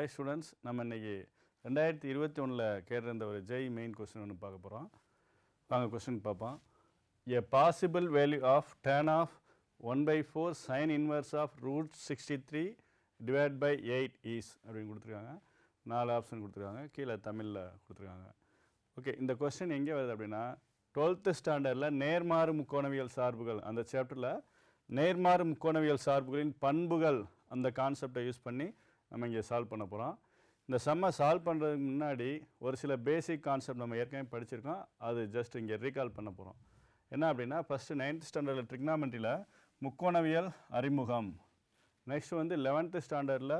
Hi students நம்ம இன்றைக்கி ரெண்டாயிரத்தி இருபத்தி ஒன்றில் கேட்டிருந்த ஒரு ஜெய் மெயின் கொஸ்டின் ஒன்று பார்க்க போகிறோம் வாங்க கொஸ்டின் பார்ப்போம். A possible value of tan of one by four sine inverse of root sixty three divide by eight is அப்படின்னு கொடுத்துருக்காங்க. நாலு ஆப்ஷன் கொடுத்துருக்காங்க. கீழே தமிழில் கொடுத்துருக்காங்க. ஓகே இந்த கொஸ்டின் எங்கே வருது அப்படின்னா டுவெல்த்து ஸ்டாண்டர்டில் நேர்மாறு முக்கோணவியல் சார்புகள் அந்த சாப்டரில் நேர்மாறு முக்கோணவியல் சார்புகளின் பண்புகள் அந்த கான்செப்டை யூஸ் பண்ணி நம்ம இங்கே சால்வ் பண்ண போகிறோம் இந்த செம்மை சால்வ் பண்ணுறதுக்கு முன்னாடி ஒரு சில பேசிக் கான்செப்ட் நம்ம ஏற்கனவே படிச்சிருக்கோம். அது ஜஸ்ட் இங்கே ரீகால் பண்ண போகிறோம் என்ன அப்படின்னா ஃபஸ்ட்டு நைன்த் ஸ்டாண்டர்டில் ட்ரிக்னாமெண்ட்ரியில் முக்கோணவியல் அறிமுகம். நெக்ஸ்ட் வந்து லெவன்த்து ஸ்டாண்டர்டில்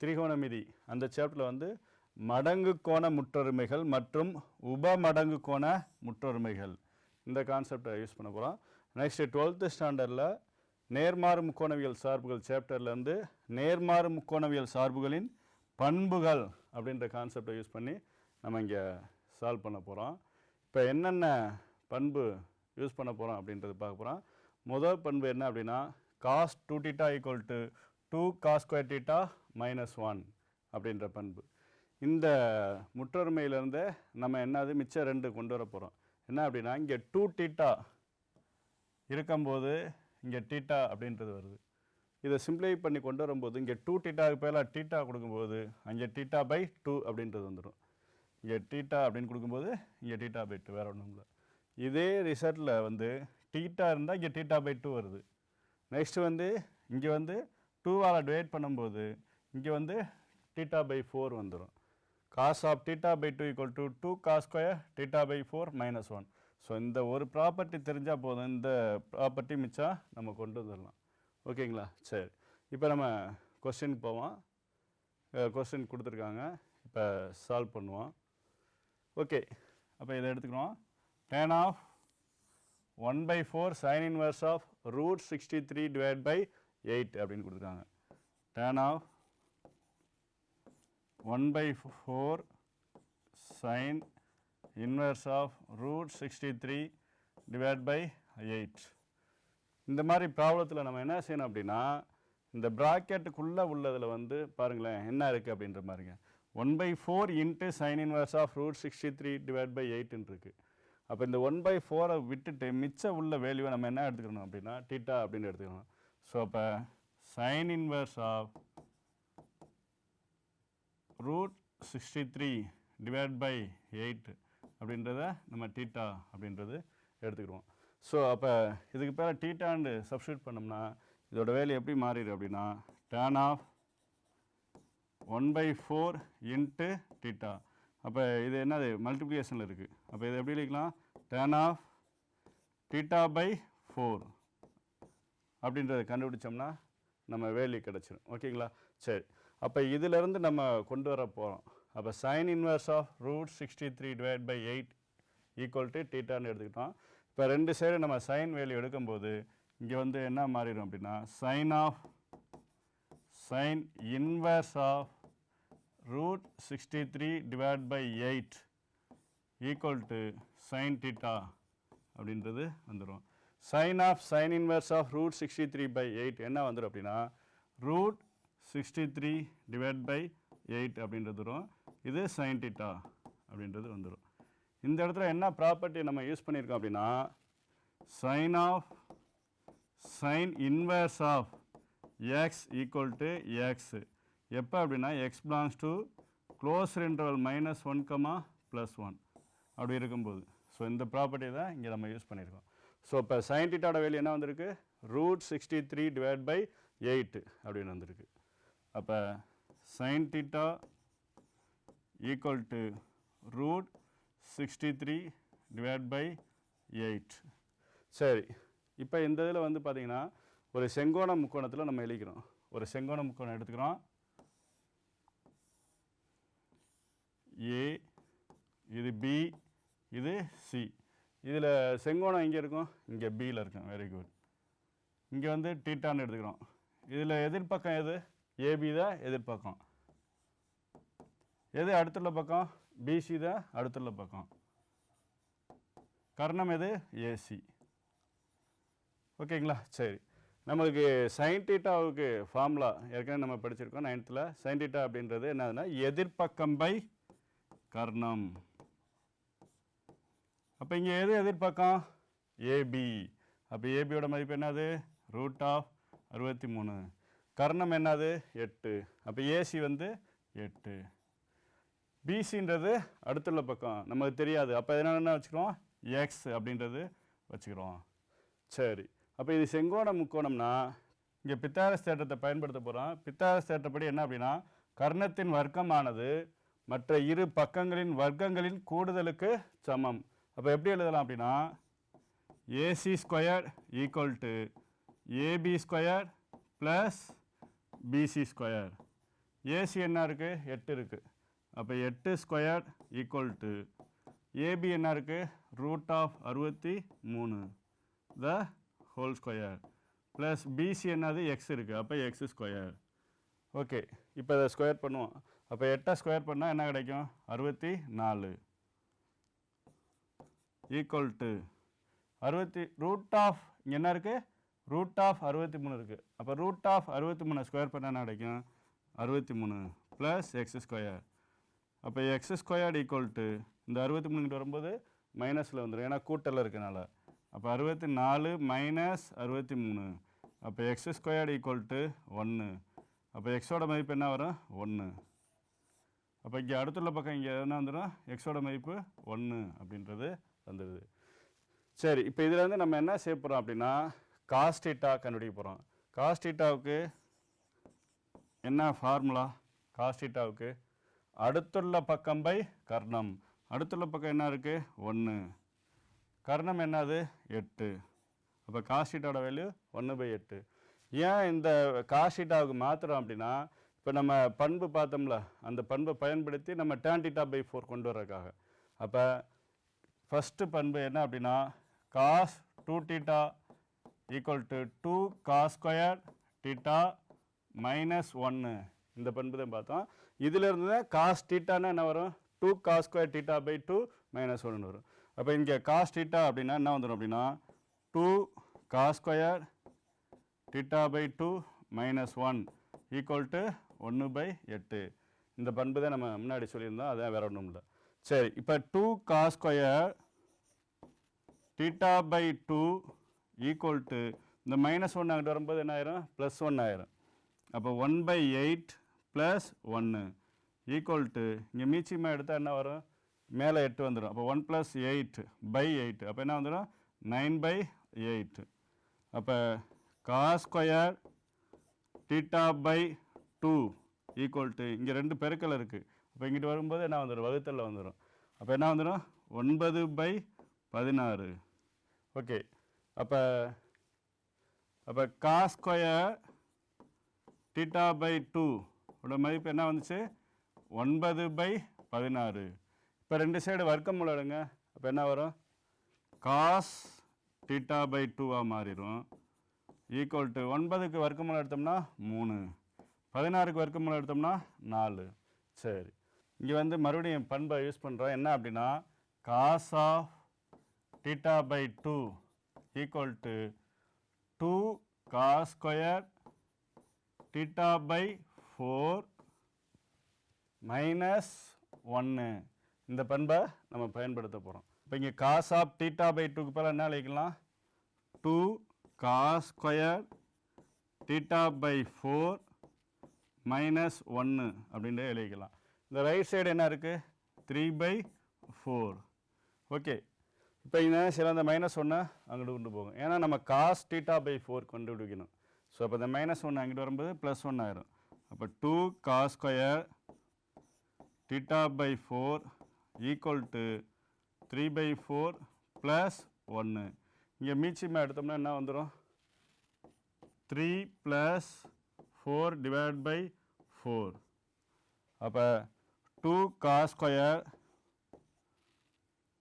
திரிகோணமிதி. அந்த சாப்டரில் வந்து மடங்கு கோண முற்றொருமைகள் மற்றும் உப மடங்கு கோண முற்றொருமைகள். இந்த கான்செப்டை யூஸ் பண்ண போகிறோம் நெக்ஸ்ட்டு டுவெல்த்து ஸ்டாண்டர்டில் நேர்மாறு முக்கோணவியல் சார்புகள் சாப்டர்லேருந்து நேர்மாறு முக்கோணவியல் சார்புகளின் பண்புகள் அப்படின்ற கான்செப்டை யூஸ் பண்ணி நம்ம இங்கே சால்வ் பண்ண போகிறோம் இப்போ என்னென்ன பண்பு யூஸ் பண்ண போகிறோம் அப்படின்றது பார்க்க போகிறோம் முதல் பண்பு என்ன அப்படின்னா cos two theta equal to two cos square theta minus one அப்படின்ற பண்பு. இந்த முற்றொருமையிலேருந்து நம்ம என்னது மிச்சம் ரெண்டு கொண்டு வர போகிறோம் என்ன அப்படின்னா இங்கே டூ டீட்டா இருக்கும்போது இங்கே டீட்டா அப்படின்றது வருது. இதை சிம்பிளை பண்ணி கொண்டு வரும்போது இங்கே டூ டீட்டாவுக்கு பதிலாக டீட்டா கொடுக்கும்போது அங்கே டீட்டா பை டூ அப்படின்றது வந்துடும். இங்கே டீட்டா அப்படின்னு கொடுக்கும்போது இங்கே டீட்டா பை டூ வேறு ஒன்றும் இல்லை. இதே ரிசல்ட்டில் வந்து டீட்டா இருந்தால் இங்கே டீட்டா பை டூ வருது. நெக்ஸ்ட்டு வந்து இங்கே வந்து டூவால் டிவைட் பண்ணும்போது இங்கே வந்து டீட்டா பை ஃபோர் வந்துடும். Cos of theta by two equal to two cos square theta by four minus one so இந்த ஒரு ப்ராப்பர்ட்டி தெரிஞ்சால் போதும். இந்த ப்ராப்பர்ட்டி மிச்சா நம்ம கொண்டு வந்துடலாம். ஓகேங்களா? சரி. இப்போ நம்ம கொஸ்டினுக்கு போவோம். கொஸ்டின் கொடுத்துருக்காங்க. இப்போ சால்வ் பண்ணுவோம். ஓகே. அப்போ இதை எடுத்துக்கிறோம். Tan of one by four sine inverse of root sixty three divide by eight அப்படின்னு கொடுத்துருக்காங்க. Tan of one by four sine inverse of root sixty three by by eight இந்த மாதிரி ப்ராப்ளத்தில் நம்ம என்ன செய்யணும் அப்படின்னா இந்த ப்ராக்கெட்டுக்குள்ளே உள்ளதில் வந்து பாருங்களேன் என்ன இருக்குது அப்படின்ற மாதிரிங்க. One by four into sine inverse of root sixty three divide by எயிட்னு இருக்குது அப்போ இந்த ஒன் பை ஃபோரை விட்டுட்டு மிச்சம் உள்ள வேல்யூவை நம்ம என்ன எடுத்துக்கணும் அப்படின்னா டீட்டா அப்படின்னு எடுத்துக்கணும். ஸோ அப்போ sine inverse of root sixty three divide by eight அப்படின்றத நம்ம டீட்டா அப்படின்றது எடுத்துக்கிடுவோம். ஸோ அப்போ இதுக்கு பேர் டீட்டான்னு சப்ஸ்டியூட் பண்ணோம்னா இதோட வேலை எப்படி மாறிடு அப்படின்னா tan of one by four into theta அப்போ இது என்னது? மல்டிப்ளிகேஷனில் இருக்குது அப்போ இது எப்படி எழுதிக்கலாம்? Tan of theta by four அப்படின்றத கண்டுபிடிச்சோம்னா நம்ம வேல்யூ கிடச்சிடும் ஓகேங்களா சரி. அப்போ இதிலேருந்து நம்ம கொண்டு வர போகிறோம் அப்போ sine inverse of root sixty three divide by eight equal to டீட்டான்னு எடுத்துக்கிட்டோம். இப்போ ரெண்டு சைடு நம்ம சைன் வேல்யூ எடுக்கும்போது இங்கே வந்து என்ன மாறிடும் அப்படின்னா sine of sine inverse of root sixty three divide by eight equal to sine theta அப்படின்றது வந்துடும் sine of sine inverse of root sixty three by eight என்ன வந்துடும் அப்படின்னா root sixty three divide by eight அப்படின்றது வரும். இது sign theta அப்படின்றது வந்துடும் இந்த இடத்துல என்ன ப்ராப்பர்ட்டி நம்ம யூஸ் பண்ணியிருக்கோம் அப்படின்னா sine of sine inverse of x equal to x எப்போ அப்படின்னா x belongs to close interval minus one comma plus one அப்படி இருக்கும்போது. ஸோ இந்த ப்ராப்பர்ட்டி தான் இங்கே நம்ம யூஸ் பண்ணியிருக்கோம். ஸோ இப்போ சைன் டீட்டாவோட வேல்யூ என்ன வந்திருக்கு? Root sixty three divide by eight அப்படின்னு வந்திருக்கு. அப்போ sine theta equal to root sixty three by by eight சரி. இப்போ இந்த இதில் வந்து பார்த்தீங்கன்னா ஒரு செங்கோண முக்கோணத்தில் நம்ம எழுதிக்கிறோம். ஒரு செங்கோண முக்கோணம் எடுத்துக்கிறோம். ஏ இது பி இது சி இதில் செங்கோணம் எங்கே இருக்கும்? இங்கே பியில் இருக்கும். வெரி குட் இங்கே வந்து டீட்டான்னு எடுத்துக்கிறோம். இதில் எதிர்பக்கம் எது? ஏபி தான் எதிர்பக்கம். எது அடுத்துள்ள பக்கம்? பிசி தான் அடுத்துள்ள பக்கம். கர்ணம் எது? ஏசி ஓகேங்களா சரி. நம்மளுக்கு சயின்டிட்டாவுக்கு ஃபார்முலா ஏற்கனவே நம்ம படிச்சிருக்கோம். நைன்த்தில் சயின்டிட்டா அப்படின்றது என்னதுன்னா எதிர்ப்பக்கம் பை கர்ணம். அப்போ இங்கே எது எதிர்ப்பக்கம்? ஏபி அப்போ ஏபியோட மதிப்பு என்னது? ரூட் ஆஃப் அறுபத்தி மூணு. கர்ணம் என்னது? எட்டு. அப்போ ஏசி வந்து எட்டு. பிசின்றது அடுத்துள்ள பக்கம். நமக்கு தெரியாது. அப்போ எதனால் என்ன வச்சுக்கிறோம்? எக்ஸ் அப்படின்றது வச்சுக்கிறோம். சரி. அப்போ இது செங்கோண முக்கோணம்னா இங்கே பித்தாரஸ் தேற்றத்தை பயன்படுத்த போகிறோம் பித்தாரஸ் தேற்றப்படி என்ன அப்படின்னா கர்ணத்தின் வர்க்கமானது மற்ற இரு பக்கங்களின் வர்க்கங்களின் கூடுதலுக்கு சமம். அப்போ எப்படி எழுதலாம் அப்படின்னா AC square equal to AB square plus BC square AC என்ன இருக்குது எட்டு இருக்குது அப்போ எட்டு ஸ்கொயர் ஈக்குவல் டு ஏபி என்ன இருக்குது ரூட் ஆஃப் அறுபத்தி மூணு. The whole square plus BC என்னது? எக்ஸ் இருக்குது அப்போ எக்ஸ் ஸ்கொயர் ஓகே இப்போ இதை ஸ்கொயர் பண்ணுவோம். அப்போ எட்டை ஸ்கொயர் பண்ணால் என்ன கிடைக்கும்? அறுபத்தி நாலு. ஈக்குவல் டு அறுபத்தி ரூட் ஆஃப் இங்கே என்ன இருக்குது ரூட் ஆஃப் அறுபத்தி மூணு இருக்குது அப்போ ரூட் ஆஃப் அறுபத்தி மூணு ஸ்கொயர் பண்ணால் என்ன கிடைக்கும்? அறுபத்தி மூணு. ப்ளஸ் எக்ஸ் ஸ்கொயர் அப்போ எக்ஸ் ஸ்கொயர்டு ஈக்குவல் டு இந்த அறுபத்தி மூணுங்கிட்ட வரும்போது மைனஸில் வந்துடும் ஏன்னா கூட்டலில் இருக்கனால. அப்போ அறுபத்தி நாலு மைனஸ் அறுபத்தி மூணு. அப்போ எக்ஸ் ஸ்கொயர்டு ஈக்குவல் டு ஒன்று அப்போ எக்ஸோட மதிப்பு என்ன வரும்? ஒன்று அப்போ இங்கே அடுத்துள்ள பக்கம் இங்கே என்ன வந்துடும் எக்ஸோட மதிப்பு ஒன்று அப்படின்றது வந்துடுது சரி இப்போ இதில் வந்து நம்ம என்ன செய்ய போகிறோம் அப்படின்னா காஸ்டீட்டா கண்டுபிடிக்க போகிறோம் காஸ்டீட்டாவுக்கு என்ன ஃபார்முலா காஸ்டீட்டாவுக்கு அடுத்துள்ள பக்கம் பை கர்ணம். அடுத்துள்ள பக்கம் என்ன இருக்குது ஒன்று கர்ணம் என்னது? எட்டு. அப்போ காஸ்டீட்டாவோட வேல்யூ ஒன்று பை எட்டு. ஏன் இந்த காஸ்டீட்டாவுக்கு மாற்றுறோம் அப்படின்னா இப்போ நம்ம பண்பு பார்த்தோம்ல அந்த பண்பை பயன்படுத்தி நம்ம டேன்டிட்டா பை ஃபோர் கொண்டு வர்றதுக்காக. அப்போ ஃபஸ்ட்டு பண்பு என்ன அப்படின்னா cos two theta equal to two cos square theta minus ஒன்று இந்த பண்பு தான் பார்த்தோம். இதில் தான் காஸ் டீட்டானா என்ன வரும்? Two cos square theta by two minus ஒன்று வரும். அப்போ இங்கே காஸ் டீட்டா அப்படின்னா என்ன வந்துடும் அப்படின்னா? Two cos square theta by two minus one equal to ஒன்று பை எட்டு இந்த பண்பு தான் நம்ம முன்னாடி சொல்லியிருந்தோம் அதான் வேற ஒன்றும் இல்லை. சரி இப்போ two cos square theta by two equal to இந்த மைனஸ் ஒன் அங்கிட்டு வரும்போது என்ன ஆயிரும்? ப்ளஸ் ஒன் ஆயிரும். அப்போ ஒன் பை எயிட் ப்ளஸ் ஒன்று ஈக்குவல் டு இங்கே மீச்சியமாக எடுத்தால் என்ன வரும்? மேலே எட்டு வந்துடும் அப்போ one plus eight by eight அப்போ என்ன வந்துடும் நைன் பை எயிட் அப்போ cos square theta by two equal to இங்கே ரெண்டு பெருக்கல் இருக்குது அப்போ இங்கிட்டு வரும்போது என்ன வந்துடும் வகுத்தலில் வந்துடும் அப்போ என்ன வந்துடும் ஒன்பது பை பதினாறு. ஓகே அப்போ அப்போ cos square theta by two உட மதிப்பு என்ன வந்துச்சு? ஒன்பது பை பதினாறு. இப்போ ரெண்டு சைடு வர்க்கம் எடுங்க அப்போ என்ன வரும்? காஸ் டீட்டா பை டூவாக மாறிடும். ஈக்குவல் டு ஒன்பதுக்கு வர்க்கமூலம் எடுத்தோம்னா மூணு. பதினாறுக்கு வர்க்கமூலம் எடுத்தோம்னா நாலு. சரி. இங்கே வந்து மறுபடியும் பண்பை யூஸ் பண்ணுறோம் என்ன அப்படின்னா cos of theta by two equal to two cos square theta by four minus ஒன்று இந்த பண்பை நம்ம பயன்படுத்த போகிறோம் இப்போ இங்கே காஸ் ஆஃப் டீட்டா பை டூக்கு பேர் என்ன அழைக்கலாம்? Two cos square theta by four minus ஒன்று அப்படின்ட்டு எழுதிக்கலாம். இந்த ரைட் சைடு என்ன இருக்குது த்ரீ பை ஃபோர் ஓகே இப்போ இந்த சில அந்த மைனஸ் ஒன்று அங்கிட்டு கொண்டு போகும். ஏன்னா நம்ம காஸ் டீட்டா பை ஃபோர் கொண்டு பிடிக்கணும் ஸோ அப்போ இந்த மைனஸ் ஒன்று அங்கிட்டு வரும்போது ப்ளஸ் ஒன் ஆயிரும். அப்போ two cos square theta by four equal to three by four plus ஒன்று இங்கே மீச்சியமாக எடுத்தோம்னா என்ன வந்துடும் three plus four divide by four அப்போ two cos square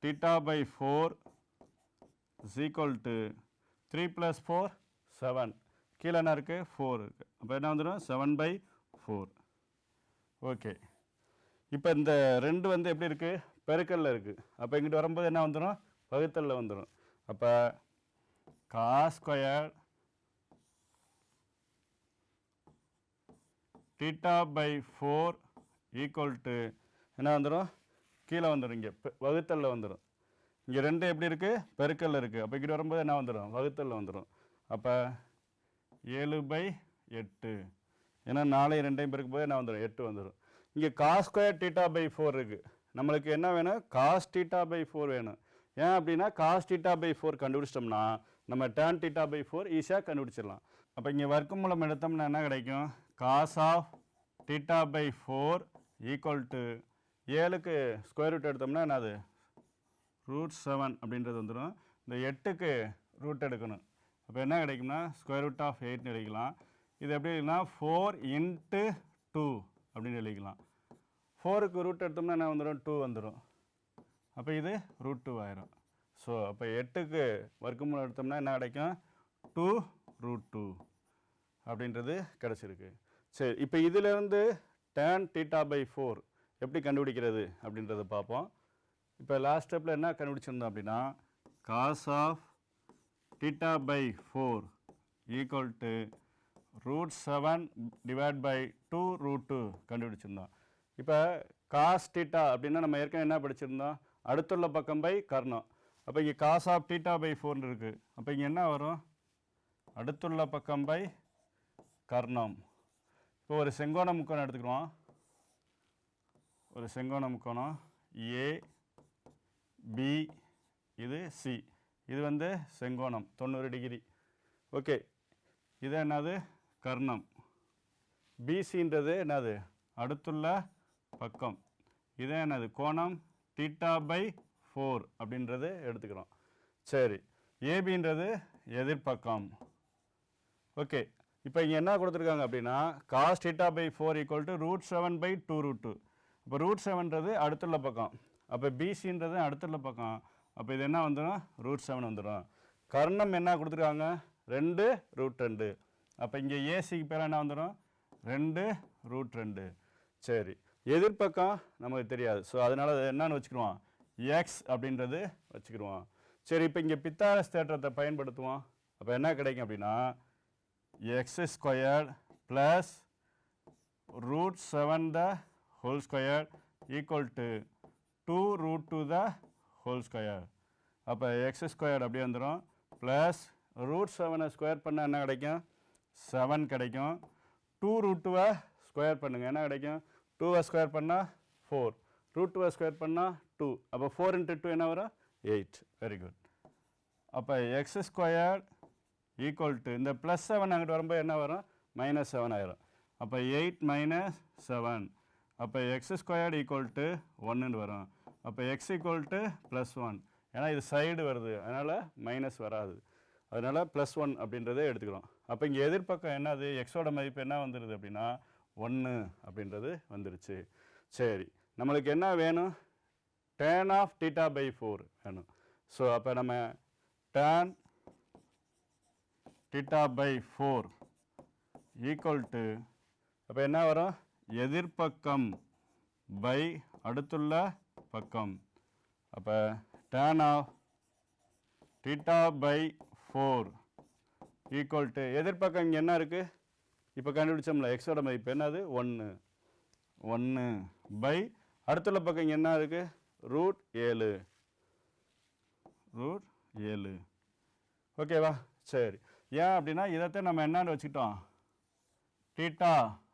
theta by 4 is equal to 3 plus 4 7 கீழே என்ன இருக்குது ஃபோர் இருக்குது அப்போ என்ன வந்துடும் செவன் பை ஃபோர் ஓகே இப்போ இந்த ரெண்டு வந்து எப்படி இருக்குது பெருக்கல்ல இருக்குது அப்போ இங்கிட்டு வரும்போது என்ன வந்துடும் வகுத்தலில் வந்துடும் அப்போ cos square theta by four equal to என்ன வந்துடும் கீழே வந்துடும் இங்கே வகுத்தலில் வந்துடும் இங்கே ரெண்டு எப்படி இருக்குது பெருக்கல்ல இருக்குது அப்போ இங்கிட்டு வரும்போது என்ன வந்துடும் வகுத்தலில் வந்துடும் அப்போ ஏழு பை எட்டு. ஏன்னா நாளையும் ரெண்டையும் பேருக்கு போய் நான் வந்துடும் எட்டு வந்துடும். இங்கே cos square theta by four இருக்குது நம்மளுக்கு என்ன வேணும்? காஸ் டீட்டா பை ஃபோர் வேணும். ஏன் அப்படின்னா காஸ் டீட்டா பை ஃபோர் கண்டுபிடிச்சிட்டோம்னா நம்ம டேன் டீட்டா பை ஃபோர் ஈஸியாக கண்டுபிடிச்சிடலாம். அப்போ இங்கே வர்க்கம் மூலம் எடுத்தோம்னா என்ன கிடைக்கும்? Cos of theta by four equal to ஏழுக்கு ஸ்கொயர் ரூட் எடுத்தோம்னா என்னது? ரூட் செவன் அப்படின்றது வந்துடும். இந்த எட்டுக்கு ரூட் எடுக்கணும். அப்போ என்ன கிடைக்கும்னா ஸ்கொயர் ரூட் ஆஃப் எயிட்னு எழுதிக்கலாம். இது எப்படி இருக்குன்னா ஃபோர் இன்ட்டு டூ அப்படின்னு எழுதிக்கலாம். ஃபோருக்கு ரூட் எடுத்தோம்னா என்ன வந்துடும் டூ வந்துடும் அப்போ இது ரூட் டூ ஆயிரும். ஸோ அப்போ எட்டுக்கு வர்க்கமூலம் எடுத்தோம்னா என்ன கிடைக்கும் டூ ரூட் டூ அப்படின்றது கிடச்சிருக்கு. சரி இப்போ இதிலேருந்து டேன் டீட்டா பை ஃபோர் எப்படி கண்டுபிடிக்கிறது அப்படின்றத பார்ப்போம். இப்போ லாஸ்ட் ஸ்டெப்பில் என்ன கண்டுபிடிச்சிருந்தோம் அப்படின்னா cos of theta by four equal to root seven divide by two root two கண்டுபிடிச்சிருந்தோம். இப்போ காஸ் டீட்டா அப்படின்னா நம்ம ஏற்கனவே என்ன படிச்சிருந்தோம்? அடுத்துள்ள பக்கம் பை கர்ணம். அப்போ இங்கே காஸ் ஆஃப் டீட்டா பை ஃபோர்னு இருக்குது அப்போ இங்கே என்ன வரும்? அடுத்துள்ள பக்கம் பை கர்ணம். இப்போ ஒரு செங்கோண முக்கோணம் எடுத்துக்கிறோம் ஒரு செங்கோண முக்கோணம். ஏ பி இது சி இது வந்து செங்கோணம் தொண்ணூறு டிகிரி. ஓகே. இது என்னது? கர்ணம். பிசின்றது என்னது? அடுத்துள்ள பக்கம். இதே என்னது? கோணம் தீட்டா பை ஃபோர் அப்படின்றது எடுத்துக்கிறோம். சரி. ஏபின்றது எதிர்பக்கம் ஓகே. இப்போ இங்கே என்ன கொடுத்துருக்காங்க அப்படின்னா cos theta by four equal to root seven by two root two இப்போ ரூட் செவன்றது அடுத்துள்ள பக்கம். அப்போ பிசின்றது அடுத்துள்ள பக்கம். அப்போ இது என்ன வந்துடும் ரூட் செவன் வந்துடும் கர்ணம் என்ன கொடுத்துருக்காங்க? ரெண்டு ரூட் ரெண்டு. அப்போ இங்கே ஏசிக்கு பேர் என்ன வந்துடும் ரெண்டு ரூட் ரெண்டு. சரி. எதிர்பக்கம் நமக்கு தெரியாது. ஸோ அதனால் அது என்னன்னு வச்சுக்கிடுவோம் எக்ஸ் அப்படின்றது வச்சுக்கிடுவோம் சரி இப்போ இங்கே பித்தாரஸ் தேற்றத்தை பயன்படுத்துவோம். அப்போ என்ன கிடைக்கும் அப்படின்னா x square plus root seven the whole square equal to two root two the whole square அப்போ எக்ஸ் ஸ்கொயர் அப்படியே வந்துடும் ப்ளஸ் ரூட் செவனை ஸ்கொயர் பண்ணால் என்ன கிடைக்கும்? செவன் கிடைக்கும். டூ ரூட் டூவை ஸ்கொயர் பண்ணுங்கள் என்ன கிடைக்கும்? டூவை ஸ்கொயர் பண்ணால் ஃபோர் ரூட் டூவை ஸ்கொயர் பண்ணால் டூ அப்போ ஃபோர் இன்ட்டு டூ என்ன வரும்? எயிட் வெரி குட் அப்போ எக்ஸ் ஸ்கொயர் ஈக்குவல் டு இந்த ப்ளஸ் செவன் அங்கிட்டு வரும்போது என்ன வரும்? மைனஸ் செவன் ஆயிரும். அப்போ எயிட் மைனஸ் செவன் அப்போ எக்ஸ் ஸ்கொயர்டு ஈக்குவல் டு ஒன்றுன்னு வரும். அப்போ x equal to plus one ஏன்னா இது சைடு வருது. அதனால் மைனஸ் வராது. அதனால் ப்ளஸ் ஒன் அப்படின்றதே எடுத்துக்கிறோம். அப்போ இங்கே எதிர்பக்கம் என்னது? எக்ஸோட மதிப்பு என்ன வந்துடுது அப்படின்னா ஒன்று அப்படின்றது வந்துருச்சு. சரி நம்மளுக்கு என்ன வேணும்? Tan of theta by four வேணும். ஸோ அப்போ நம்ம tan theta by four equal to அப்போ என்ன வரும்? எதிர்பக்கம் பை அடுத்துள்ள பக்கம். அப்போ tan of theta by four equal to எதிர்பக்கம் இங்கே என்ன இருக்குது இப்போ கண்டுபிடிச்சோம்ல எக்ஸோட மதிப்பு என்னது? ஒன்று ஒன்று பை. அடுத்துள்ள பக்கம் இங்கே என்ன இருக்குது ரூட் ஏழு. ரூட் ஏழு. ஓகேவா சரி. ஏன் அப்படின்னா இதைத்தான் நம்ம என்னன்னு வச்சுக்கிட்டோம். டீட்டா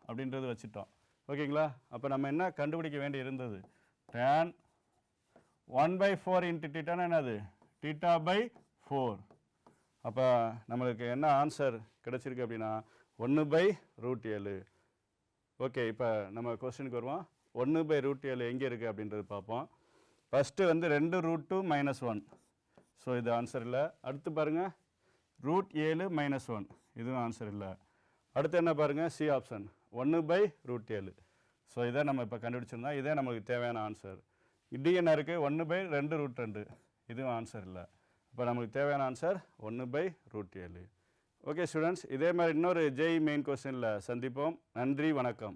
அப்படின்றது வச்சுட்டோம் ஓகேங்களா அப்போ நம்ம என்ன கண்டுபிடிக்க வேண்டி இருந்தது? Tan one by four into டீட்டானா என்னது? டீட்டா பை ஃபோர் அப்போ நம்மளுக்கு என்ன ஆன்சர் கிடச்சிருக்கு அப்படின்னா ஒன்று பை ரூட் ஏழு. ஓகே இப்போ நம்ம கொஸ்டினுக்கு வருவோம். ஒன்று பை ரூட் ஏழு எங்கே இருக்குது அப்படின்றது பார்ப்போம். ஃபஸ்ட்டு வந்து ரெண்டு root two minus one so இது ஆன்சர் இல்லை. அடுத்து பாருங்கள் ரூட் ஏழு மைனஸ் ஒன் இதுவும் ஆன்சர் இல்லை. அடுத்து என்ன பாருங்கள் சி ஆப்ஷன் ஒன்று பை ரூட் ஏழு. ஸோ இதை நம்ம இப்போ கண்டுபிடிச்சிருந்தோம் இதே நம்மளுக்கு தேவையான ஆன்சர் டி என்ன இருக்குது ஒன்று பை ரெண்டு ரூட் ரெண்டு. இதுவும் ஆன்சர் இல்லை. இப்போ நம்மளுக்கு தேவையான ஆன்சர் ஒன்று பை ரூட் ஏழு. ஓகே ஸ்டூடெண்ட்ஸ் இதே மாதிரி இன்னொரு ஜெய் மெயின் கொஸ்டினில் சந்திப்போம். நன்றி வணக்கம்.